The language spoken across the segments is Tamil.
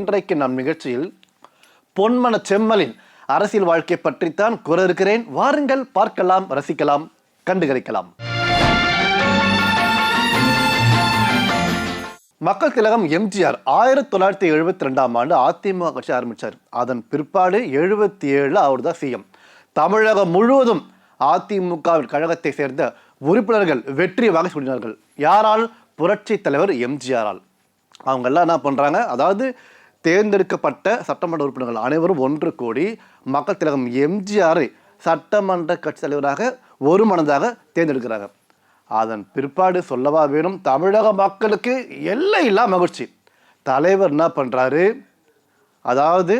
இன்றைக்கு நம் நிகழ்ச்சியில் பொன்மன செம்மலின் அரசியல் வாழ்க்கை பற்றித்தான் கூற இருக்கிறேன். வாருங்கள் பார்க்கலாம் ரசிக்கலாம் கண்டுகளிக்கலாம். மக்கள் திலகம் எம்ஜிஆர் ஆயிரத்தி தொள்ளாயிரத்தி எழுபத்தி ரெண்டாம் ஆண்டு அதிமுக கட்சி ஆரம்பித்தார் அதன் பிற்பாடு எழுபத்தி ஏழில் அவர் தான் சிஎம். தமிழகம் முழுவதும் அதிமுக கழகத்தை சேர்ந்த உறுப்பினர்கள் வெற்றி வகை சூடினார்கள். யாரால்? புரட்சி தலைவர் எம்ஜிஆரால். அவங்கெல்லாம் என்ன பண்ணுறாங்க அதாவது தேர்ந்தெடுக்கப்பட்ட சட்டமன்ற உறுப்பினர்கள் அனைவரும் ஒன்று கூடி மக்கள் திலகம் எம்ஜிஆரை சட்டமன்ற கட்சி தலைவராக ஒரு மனதாக தேர்ந்தெடுக்கிறாங்க. அதன் பிற்பாடு சொல்லவா வேணும்? தமிழக மக்களுக்கு எல்லையில்லா மகிழ்ச்சி. தலைவர் என்ன பண்ணுறாரு அதாவது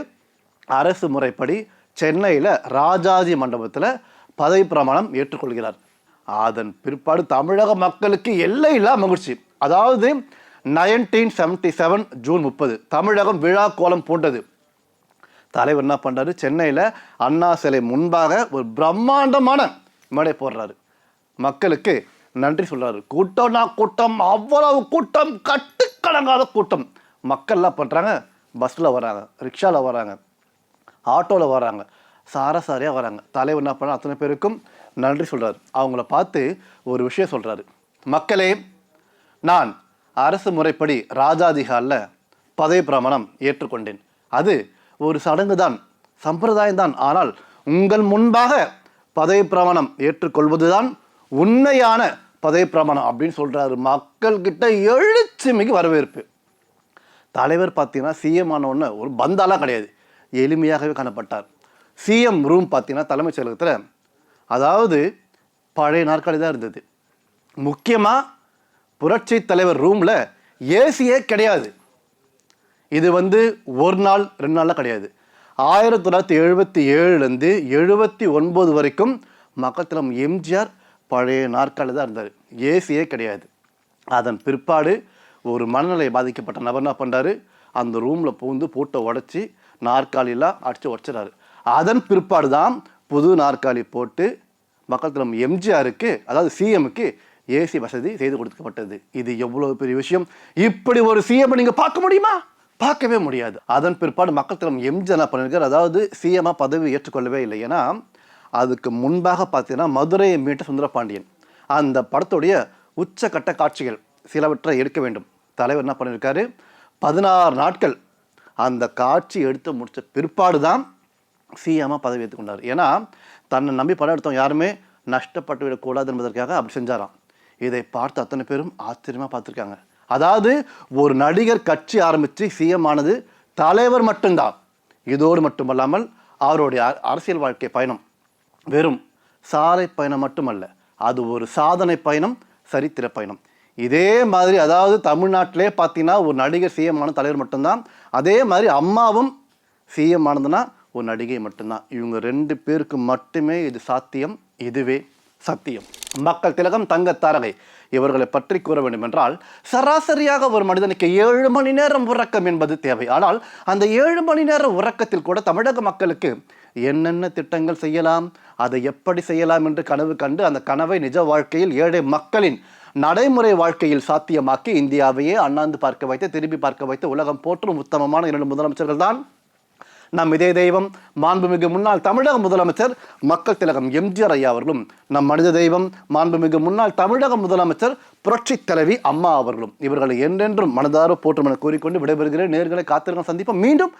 அரசு முறைப்படி சென்னையில் ராஜாஜி மண்டபத்தில் பதவி பிரமாணம் ஏற்றுக்கொள்கிறார். அதன் பிற்பாடு தமிழக மக்களுக்கு எல்லையில்லா மகிழ்ச்சி. அதாவது நைன்டீன் செவன்டி செவன் ஜூன் முப்பது. தமிழகம் விழா கோலம் பூண்டது. தலைவர் என்ன பண்ணுறாரு சென்னையில் அண்ணா சிலை முன்பாக ஒரு பிரம்மாண்டமான மேடை போடுறாரு. மக்களுக்கு நன்றி சொல்கிறாரு கூட்டம்னா கூட்டம் அவ்வளவு கூட்டம் கட்டுக்கடங்காத கூட்டம். மக்கள்லாம் பண்ணுறாங்க பஸ்ஸில் வராங்க ரிக்ஷாவில் வராங்க ஆட்டோவில் வராங்க சாரசாரியாக வராங்க. தலைவர் என்ன பண்ண அத்தனை பேருக்கும் நன்றி சொல்கிறார் அவங்கள பார்த்து ஒரு விஷயம் சொல்கிறாரு மக்களே நான் அரசு முறைப்படி ராஜாதிகாலில் பதவி பிரமாணம் ஏற்றுக்கொண்டேன். அது ஒரு சடங்கு தான் சம்பிரதாயம் தான். ஆனால் உங்கள் முன்பாக பதவி பிரமாணம் ஏற்றுக்கொள்வதுதான் உண்மையான பதவி பிரமாணம் அப்படின்னு சொல்கிறாரு மக்கள்கிட்ட எழுச்சி மிகு வரவேற்பு. தலைவர் பார்த்தீங்கன்னா சிஎம் ஆனவுடனே ஒரு பந்தாலாம் கிடையாது. எளிமையாகவே காணப்பட்டார். சிஎம் ரூம் பார்த்தீங்கன்னா தலைமைச் செயலகத்தில் அதாவது பழைய நாற்காலி தான் இருந்தது. முக்கியமாக புரட்சி தலைவர் ரூமில் ஏசியே கிடையாது. இது வந்து ஒரு நாள் ரெண்டு நாளில் கிடையாது. ஆயிரத்தி தொள்ளாயிரத்தி எழுபத்தி ஏழுலேருந்து எழுபத்தி ஒன்பது வரைக்கும் மக்கத்திலம் எம்ஜிஆர் பழைய நாற்காலில் தான் இருந்தார். ஏசியே கிடையாது. அதன் பிற்பாடு ஒரு மனநிலை பாதிக்கப்பட்ட நபர் என்ன பண்ணுறாரு அந்த ரூமில் பூந்து பூட்டை உடச்சி நாற்காலிலாம் அடித்து உடச்சிடாரு அதன் பிற்பாடு தான் புது நாற்காலி போட்டு மக்கள் தினம் எம்ஜிஆருக்கு அதாவது சிஎம்க்கு ஏசி வசதி செய்து கொடுக்கப்பட்டது. இது எவ்வளவு பெரிய விஷயம்? இப்படி ஒரு சிஎம் நீங்க பார்க்க முடியுமா? பார்க்கவே முடியாது. அதன் பிற்பாடு மக்கள் தலைவர் எம்ஜி என்ன பண்ணியிருக்கார் அதாவது சிஎம்மா பதவி ஏற்றுக்கொள்ளவே இல்லை. ஏன்னா அதுக்கு முன்பாக பார்த்தீங்கன்னா மதுரையை மீட்ட சுந்தரபாண்டியன். அந்த படத்துடைய உச்சக்கட்ட காட்சிகள் சிலவற்றை எடுக்க வேண்டும். தலைவர் என்ன பண்ணியிருக்காரு பதினாறு நாட்கள் அந்த காட்சி எடுத்து முடித்த பிற்பாடு தான் சிஎம்மாக பதவி ஏற்றுக்கொண்டார். ஏன்னா தன்னை நம்பி படம் எடுத்தவங்க யாருமே நஷ்டப்பட்டு விடக்கூடாது என்பதற்காக அப்படி செஞ்சாராம். இதை பார்த்து அத்தனை பேரும் ஆச்சரியமாக பார்த்துருக்காங்க. அதாவது ஒரு நடிகர் கட்சி ஆரம்பித்து சிஎம் ஆனது தலைவர் மட்டும்தான். இதோடு மட்டுமல்லாமல் அவருடைய அ- அரசியல் வாழ்க்கை பயணம் வெறும் சாலை பயணம் மட்டுமல்ல அது ஒரு சாதனை பயணம் சரித்திர பயணம். இதே மாதிரி அதாவது தமிழ்நாட்டிலே பார்த்தீங்கன்னா ஒரு நடிகர் சிஎம் ஆன தலைவர் மட்டும்தான். அதே மாதிரி அம்மாவும் சிஎம் ஆனதுன்னா ஒரு நடிகை மட்டும்தான். இவங்க ரெண்டு பேருக்கு மட்டுமே இது சாத்தியம் இதுவே சத்தியம். மக்கள் திலகம் தங்க இவர்களை பற்றி கூற வேண்டும் என்றால் சராசரியாக ஒரு மனிதனுக்கு ஏழு மணி நேரம் உறக்கம் என்பது தேவை. ஆனால் அந்த ஏழு மணி நேர உறக்கத்தில் கூட தமிழக மக்களுக்கு என்னென்ன திட்டங்கள் செய்யலாம் அதை எப்படி செய்யலாம் என்று கனவு கண்டு அந்த கனவை நிஜ வாழ்க்கையில் ஏழை மக்களின் நடைமுறை வாழ்க்கையில் சாத்தியமாக்கி இந்தியாவையே அண்ணாந்து பார்க்க வைத்து திரும்பி பார்க்க வைத்து உலகம் போற்றும் உத்தமமான இரண்டு முதலமைச்சர்கள் தான் நம் இதே தெய்வம் மாண்புமிகு முன்னாள் தமிழக முதலமைச்சர் மக்கள் திலகம் எம்ஜிஆர் ஐயா அவர்களும் நம் மனித தெய்வம் மாண்புமிகு முன்னாள் தமிழக முதலமைச்சர் புரட்சி தலைவி அம்மா அவர்களும். இவர்களை என்றென்றும் மனதார போற்றும் என கூறிக்கொண்டு விடைபெறுகிறேன். நேர்களை காத்திருக்க சந்திப்போம். மீண்டும்